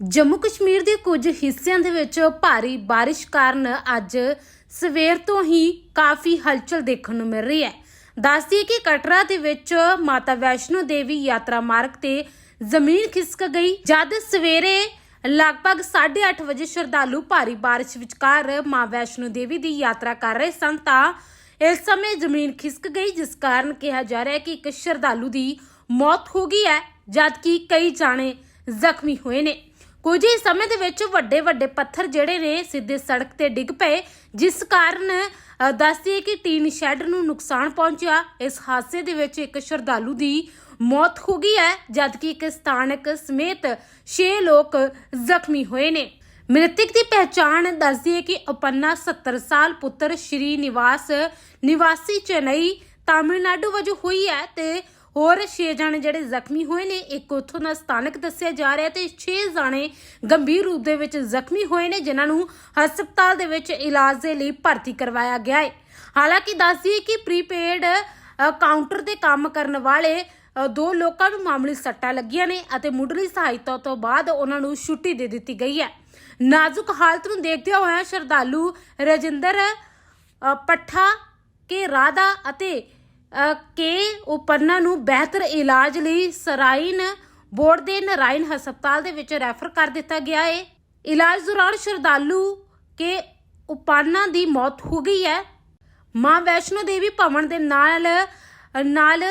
ਜੰਮੂ ਕਸ਼ਮੀਰ ਦੇ ਕੁਝ ਹਿੱਸਿਆਂ ਦੇ ਵਿੱਚ ਭਾਰੀ ਬਾਰਿਸ਼ ਕਾਰਨ ਅੱਜ ਸਵੇਰ ਤੋਂ ਹੀ ਕਾਫੀ ਹਲਚਲ ਦੇਖਣ ਨੂੰ ਮਿਲ ਰਹੀ ਹੈ। ਦੱਸਦੀ ਕਿ ਕਟਰਾ ਦੇ ਵਿੱਚ ਮਾਤਾ ਵੈਸ਼ਨੋ ਦੇਵੀ ਯਾਤਰਾ ਮਾਰਗ ਤੇ ਜ਼ਮੀਨ ਖਿਸਕ ਗਈ, ਜਦ ਸਵੇਰੇ ਲਗਭਗ 8:30 ਵਜੇ ਸ਼ਰਧਾਲੂ ਭਾਰੀ ਬਾਰਿਸ਼ ਵਿਚਕਾਰ ਮਾਂ ਵੈਸ਼ਨੋ ਦੇਵੀ ਦੀ ਯਾਤਰਾ ਕਰ ਰਹੇ ਸਨ ਤਾਂ ਇਸ ਸਮੇਂ ਜ਼ਮੀਨ ਖਿਸਕ ਗਈ, ਜਿਸ ਕਾਰਨ ਕਿਹਾ ਜਾ ਰਿਹਾ ਹੈ ਕਿ ਇੱਕ ਸ਼ਰਧਾਲੂ ਦੀ ਮੌਤ ਹੋ ਗਈ ਹੈ, ਜਦਕਿ ਕਈ ਜਾਣੇ ਜ਼ਖਮੀ ਹੋਏ ਨੇ। ਕੁਝ ਹੀ ਸਮੇਂ ਦੇ ਵਿੱਚ ਵੱਡੇ ਵੱਡੇ ਪੱਥਰ ਜਿਹੜੇ ਨੇ ਸਿੱਧੇ ਸੜਕ ਤੇ ਡਿੱਗ ਪਏ, ਜਿਸ ਕਾਰਨ ਦੱਸਦੀ ਹੈ ਕਿ ਟੀਨ ਸ਼ੈੱਡ ਨੂੰ ਨੁਕਸਾਨ ਪਹੁੰਚਿਆ। ਇਸ ਹਾਦਸੇ ਦੇ ਵਿੱਚ ਇੱਕ ਸ਼ਰਧਾਲੂ ਦੀ ਮੌਤ ਹੋ ਗਈ ਹੈ, ਜਦਕਿ ਇੱਕ ਸਥਾਨਕ ਸਮੇਤ 6 ਲੋਕ ਜ਼ਖਮੀ ਹੋਏ ਨੇ। ਮ੍ਰਿਤਕ ਦੀ ਪਹਿਚਾਣ ਦੱਸਦੀ ਹੈ ਕਿ ਅਪੰਨਾ 70 ਸਾਲ ਪੁੱਤਰ ਸ਼੍ਰੀ ਨਿਵਾਸ, ਨਿਵਾਸੀ ਚੇਨਈ ਤਾਮਿਲਨਾਡੂ ਵਜੋਂ ਹੋਈ ਹੈ ਤੇ ਹੋਰ 6 ਜਣੇ ਜਿਹੜੇ ਜ਼ਖਮੀ ਹੋਏ ਨੇ ਇੱਕ ਉੱਥੋਂ ਦਾ ਸਥਾਨਕ ਦੱਸਿਆ ਜਾ ਰਿਹਾ ਤੇ 6 ਜਾਣੇ ਗੰਭੀਰ ਰੂਪ ਦੇ ਵਿੱਚ ਜ਼ਖਮੀ ਹੋਏ ਨੇ ਜਿਨ੍ਹਾਂ ਨੂੰ ਹਸਪਤਾਲ ਦੇ ਵਿੱਚ ਇਲਾਜ ਦੇ ਲਈ ਭਰਤੀ ਕਰਵਾਇਆ ਗਿਆ ਹੈ। ਹਾਲਾਂਕਿ ਦੱਸਦੀ ਹੈ ਕਿ ਪ੍ਰੀਪੇਡ ਕਾਊਂਟਰ ਤੇ ਕੰਮ ਕਰਨ ਵਾਲੇ ਦੋ ਲੋਕਾਂ ਨੂੰ ਮਾਮੂਲੀ ਸੱਟਾਂ ਲੱਗੀਆਂ ਨੇ ਅਤੇ ਮੁੱਢਲੀ ਸਹਾਇਤਾ ਤੋਂ ਬਾਅਦ ਉਹਨਾਂ ਨੂੰ ਛੁੱਟੀ ਦੇ ਦਿੱਤੀ ਗਈ ਹੈ। ਨਾਜ਼ੁਕ ਹਾਲਤ ਨੂੰ ਦੇਖਦਿਆਂ ਹੋਏ ਸ਼ਰਧਾਲੂ ਰਜਿੰਦਰ ਅ, ਪੱਠਾ ਕੇ ਰਾਧਾ ਅਤੇ ਕੇ ਉਪਰਨਾ ਨੂੰ ਬਿਹਤਰ ਇਲਾਜ ਲਈ ਸਰਾਈਨ ਬੋਰਡ ਦੇ ਨਰਾਇਣ ਹਸਪਤਾਲ ਦੇ ਵਿੱਚ ਰੈਫਰ ਕਰ ਦਿੱਤਾ ਗਿਆ ਹੈ ਇਲਾਜ ਦੌਰਾਨ ਸ਼ਰਧਾਲੂ ਕੇ ਉਪਰਨਾ ਦੀ ਮੌਤ ਹੋ ਗਈ ਹੈ। ਮਾਂ ਵੈਸ਼ਨੋ ਦੇਵੀ ਭਵਨ ਦੇ ਨਾਲ ਨਾਲ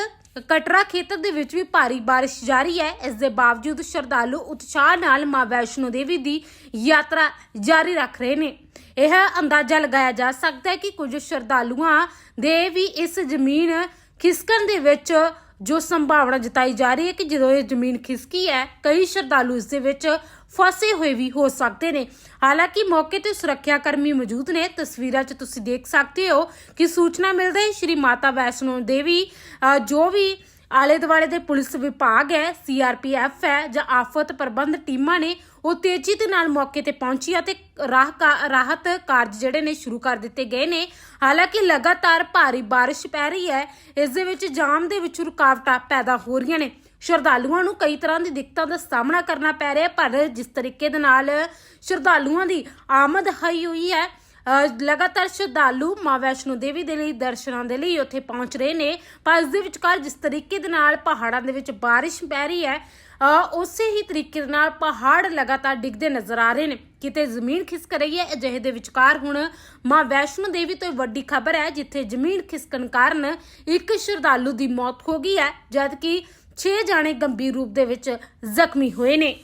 ਕਟਰਾ ਖੇਤਰ ਦੇ ਵਿੱਚ ਵੀ ਭਾਰੀ ਬਾਰਿਸ਼ ਜਾਰੀ ਹੈ। ਇਸ ਦੇ ਬਾਵਜੂਦ ਸ਼ਰਧਾਲੂ ਉਤਸ਼ਾਹ ਨਾਲ ਮਾਂ ਵੈਸ਼ਨੋ ਦੇਵੀ ਦੀ ਯਾਤਰਾ ਜਾਰੀ ਰੱਖ ਰਹੇ ਨੇ। ਇਹ ਅੰਦਾਜ਼ਾ ਲਗਾਇਆ ਜਾ ਸਕਦਾ ਹੈ ਕਿ ਕੁਝ ਸ਼ਰਧਾਲੂਆਂ ਦੇ ਵੀ ਇਸ ਜ਼ਮੀਨ ਖਿਸਕਣ ਦੇ ਵਿੱਚ ਜੋ ਸੰਭਾਵਨਾ ਜਤਾਈ ਜਾ ਰਹੀ ਹੈ ਕਿ ਜਦੋਂ ਇਹ ਜ਼ਮੀਨ ਖਿਸਕੀ ਹੈ, ਕਈ ਸ਼ਰਧਾਲੂ ਇਸ ਦੇ ਵਿੱਚ ਫਸੇ ਹੋਏ ਵੀ ਹੋ ਸਕਦੇ ਨੇ। ਹਾਲਾਂਕਿ ਮੌਕੇ ਤੇ ਸੁਰੱਖਿਆ ਕਰਮੀ ਮੌਜੂਦ ਨੇ। ਤਸਵੀਰਾਂ 'ਚ ਤੁਸੀਂ ਦੇਖ ਸਕਦੇ ਹੋ ਕਿ ਸੂਚਨਾ ਮਿਲਦੇ ਹੀ ਸ਼੍ਰੀ ਮਾਤਾ ਵੈਸ਼ਨੋ ਦੇਵੀ ਜੋ ਵੀ ਆਲੇ ਦੁਆਲੇ ਦੇ ਪੁਲਿਸ ਵਿਭਾਗ ਹੈ ਸੀਆਰਪੀਐਫ ਹੈ, ਜਾਂ ਆਫਤ ਪ੍ਰਬੰਧ ਟੀਮਾਂ ਨੇ ਉਹ ਤੇਜ਼ੀ ਦੇ ਨਾਲ ਮੌਕੇ ਤੇ ਪਹੁੰਚੀਆਂ ਤੇ ਰਾਹ ਰਾਹਤ ਕਾਰਜ ਜਿਹੜੇ ਨੇ ਸ਼ੁਰੂ ਕਰ ਦਿੱਤੇ ਗਏ ਨੇ। ਹਾਲਾਂਕਿ ਲਗਾਤਾਰ ਭਾਰੀ ਬਾਰਿਸ਼ ਪੈ ਰਹੀ ਹੈ, ਇਸ ਦੇ ਵਿੱਚ ਜਾਮ ਦੇ ਵਿੱਚ ਰੁਕਾਵਟਾਂ ਪੈਦਾ ਹੋ ਰਹੀਆਂ ਨੇ। ਸ਼ਰਧਾਲੂਆਂ ਨੂੰ ਕਈ ਤਰ੍ਹਾਂ ਦੀ ਦਿੱਕਤਾਂ ਦਾ ਸਾਹਮਣਾ ਕਰਨਾ ਪੈ ਰਿਹਾ ਪਰ ਜਿਸ ਤਰੀਕੇ ਦੇ ਨਾਲ ਸ਼ਰਧਾਲੂਆਂ ਦੀ ਆਮਦ ਹਈ ਹੋਈ ਹੈ ਲਗਾਤਾਰ ਸ਼ਰਧਾਲੂ ਮਾਂ ਵੈਸ਼ਨੋ ਦੇਵੀ ਦੇ ਲਈ ਦਰਸ਼ਨਾਂ ਦੇ ਲਈ ਉੱਥੇ ਪਹੁੰਚ ਰਹੇ ਨੇ। ਪਰ ਇਸ ਦੇ ਵਿਚਕਾਰ ਜਿਸ ਤਰੀਕੇ ਦੇ ਨਾਲ ਪਹਾੜਾਂ ਦੇ ਵਿੱਚ ਬਾਰਿਸ਼ ਪੈ ਰਹੀ ਹੈ ਉਸੇ ਹੀ ਤਰੀਕੇ ਨਾਲ ਪਹਾੜ ਲਗਾਤਾਰ ਡਿੱਗਦੇ ਨਜ਼ਰ ਆ ਰਹੇ ਨੇ। ਕਿਤੇ ਜ਼ਮੀਨ ਖਿਸਕ ਰਹੀ ਹੈ, ਅਜਿਹੇ ਦੇ ਵਿਚਕਾਰ ਹੁਣ ਮਾਂ ਵੈਸ਼ਨੋ ਦੇਵੀ ਤੋਂ ਵੱਡੀ ਖਬਰ ਹੈ, ਜਿੱਥੇ ਜ਼ਮੀਨ ਖਿਸਕਣ ਕਾਰਨ ਇੱਕ ਸ਼ਰਧਾਲੂ ਦੀ ਮੌਤ ਹੋ ਗਈ ਹੈ, ਜਦਕਿ 6 ਜਾਣੇ ਗੰਭੀਰ ਰੂਪ ਦੇ ਵਿੱਚ ਜ਼ਖਮੀ ਹੋਏ ਨੇ।